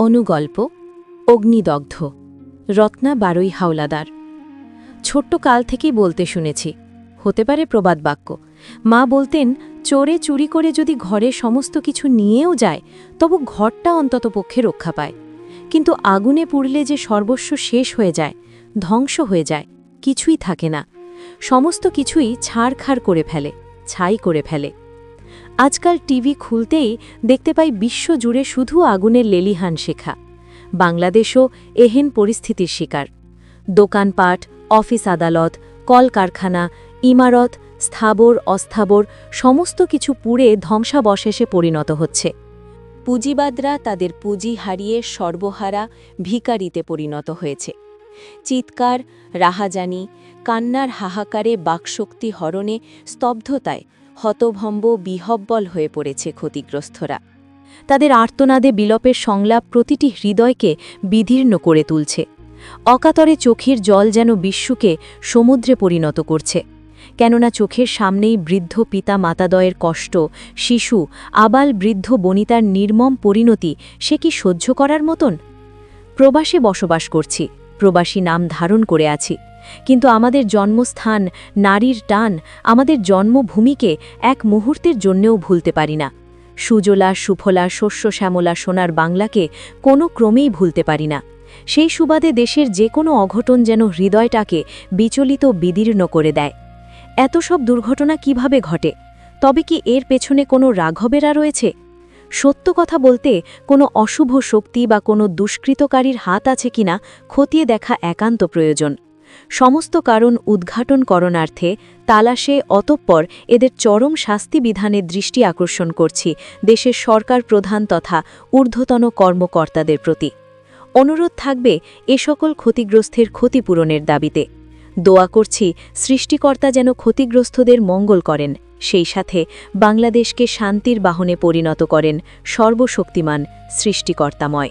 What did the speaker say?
অনুগল্প, অগ্নিদগ্ধ, রত্না বারই হাওলাদার। ছোট্ট কাল থেকেই বলতে শুনেছি, হতে পারে প্রবাদ বাক্য। মা বলতেন, চোরে চুরি করে যদি ঘরে সমস্ত কিছু নিয়েও যায়, তবু ঘরটা অন্তত পক্ষে রক্ষা পায়। কিন্তু আগুনে পুড়লে যে সর্বস্ব শেষ হয়ে যায়, ধ্বংস হয়ে যায়, কিছুই থাকে না। সমস্ত কিছুই ছাড়খাড় করে ফেলে, ছাই করে ফেলে। আজকাল টিভি খুলতেই দেখতে পাই বিশ্বজুড়ে শুধু আগুনের লেলিহান শেখা। বাংলাদেশও এহেন পরিস্থিতির শিকার। দোকানপাট, অফিস আদালত, কলকারখানা, ইমারত, স্থাবর, অস্থাবর সমস্ত কিছু পুড়ে ধ্বংসাবশেষে পরিণত হচ্ছে। পুঁজিবাদরা তাদের পুঁজি হারিয়ে সর্বহারা ভিকারিতে পরিণত হয়েছে। চিৎকার, রাহাজানি, কান্নার হাহাকারে বাকশক্তি হরণে স্তব্ধতায় হতভম্ব, বিহব্বল হয়ে পড়েছে ক্ষতিগ্রস্তরা। তাদের আর্তনাদে বিলপের সংলাপ প্রতিটি হৃদয়কে বিদীর্ণ করে তুলছে। অকাতরে চোখের জল যেন বিশ্বকে সমুদ্রে পরিণত করছে। কেননা চোখের সামনেই বৃদ্ধ পিতা মাতাদয়ের কষ্ট, শিশু, আবাল বৃদ্ধ বনিতার নির্মম পরিণতি সে কি সহ্য করার মতন? প্রবাসে বসবাস করছি, প্রবাসী নাম ধারণ করে আছি। কিন্তু আমাদের জন্মস্থান, নারীর টান, আমাদের জন্মভূমিকে এক মুহূর্তের জন্যেও ভুলতে পারি না। সুজলা, সুফলা, শস্য, শ্যামলা, সোনার বাংলাকে কোনো ক্রমেই ভুলতে পারি না। সেই সুবাদে দেশের যে কোনো অঘটন যেন হৃদয়টাকে বিচলিত, বিদীর্ণ করে দেয়। এত সব দুর্ঘটনা কীভাবে ঘটে? তবে কি এর পেছনে কোনো রাঘবেরা রয়েছে? সত্য কথা বলতে কোনো অশুভ শক্তি বা কোনো দুষ্কৃতকারীর হাত আছে কিনা খতিয়ে দেখা একান্ত প্রয়োজন। সমস্ত কারণ উদ্ঘাটন করণার্থে তালাশে অতঃপর এদের চরম শাস্তি বিধানের দৃষ্টি আকর্ষণ করছি দেশের সরকার প্রধান তথা ঊর্ধ্বতন কর্মকর্তাদের প্রতি। অনুরোধ থাকবে এ সকল ক্ষতিগ্রস্তের ক্ষতিপূরণের দাবিতে। দোয়া করছি সৃষ্টিকর্তা যেন ক্ষতিগ্রস্তদের মঙ্গল করেন, সেই সাথে বাংলাদেশকে শান্তির বাহনে পরিণত করেন সর্বশক্তিমান সৃষ্টিকর্তাময়।